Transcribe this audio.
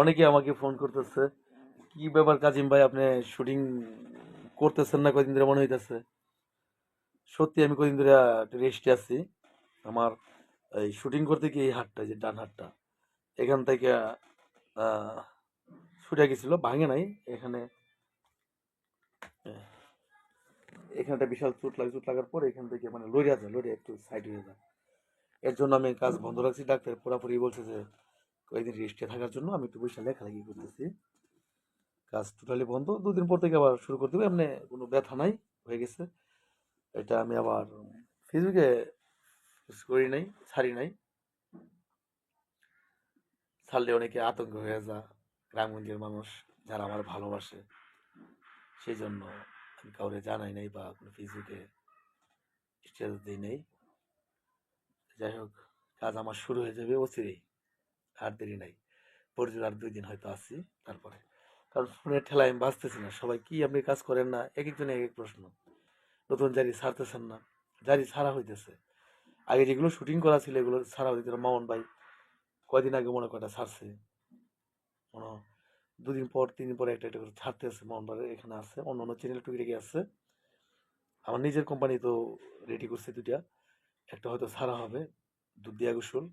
অনেকে আমাকে ফোন করতেছে, কি ব্যাপার কাজিম ভাই, আপনি শুটিং করতেছেন না? কদিন ধরে মনে হইতেছে? সত্যি আমি কদিন ধরে রেস্টে আছি। আমার এই শুটিং করতে গিয়ে এই হাতটা যে ডান হাতটা এখান থেকে ছুটে গেছিল, ভাঙে নাই। এখানে এখানটা বিশাল চোট লাগে, চোট লাগার পর এখান থেকে মানে লড়িয়া যায় লড়িয়া একটু সাইড হয়ে যায়। এর জন্য আমি কাজ বন্ধ রাখছি। ডাক্তার পুরাপুরি বলছে যে কয়েকদিন রেস্টে থাকার জন্য আমি একটু বসে লেখালেখি করতেছি। কাজ টোটালি বন্ধ। দুদিন পর থেকে আবার শুরু করতে হবে এমনি কোনো ব্যথা নাই, হয়ে গেছে। এটা আমি আবার ফেসবুকে করি নাই, ছাড়ি নাই। ছাড়লে অনেকে আতঙ্ক হয়ে যা গ্রামগঞ্জের মানুষ যারা আমার ভালোবাসে। সেই জন্য আমি কাউরে জানাই নাই বা কোনো ফেসবুকে স্ট্যাটাস দিই নাই। যাই হোক, কাজ আমার শুরু হয়ে যাবে অচিরেই। আর দেরি নাই। পর্যন্ত আর দুই দিন হয়তো আসছি তারপরে। কারণ ফোনের ঠেলায় আমি বাঁচতেছি না। সবাই কি আপনি কাজ করেন না? এক একজনে এক এক প্রশ্ন। নতুন জারি ছাড়তেছেন না। জারি ছাড়া হইতেছে। আগে যেগুলো শুটিং করা ছিল এগুলো ছাড়া হইতে মামন ভাই কয়দিন আগে মনে কয়টা ছাড়ছে। মনে দুদিন পর, তিন দিন পরে একটা একটা করে ছাড়তে আছে। মামন ভাই এখানে আছে। অন্য অন্য চ্যানেল টুকি আসছে আমার নিজের কোম্পানি তো রেডি করছে দুটা একটা হয়তো ছাড়া হবে। দুধ দিয়া গোসল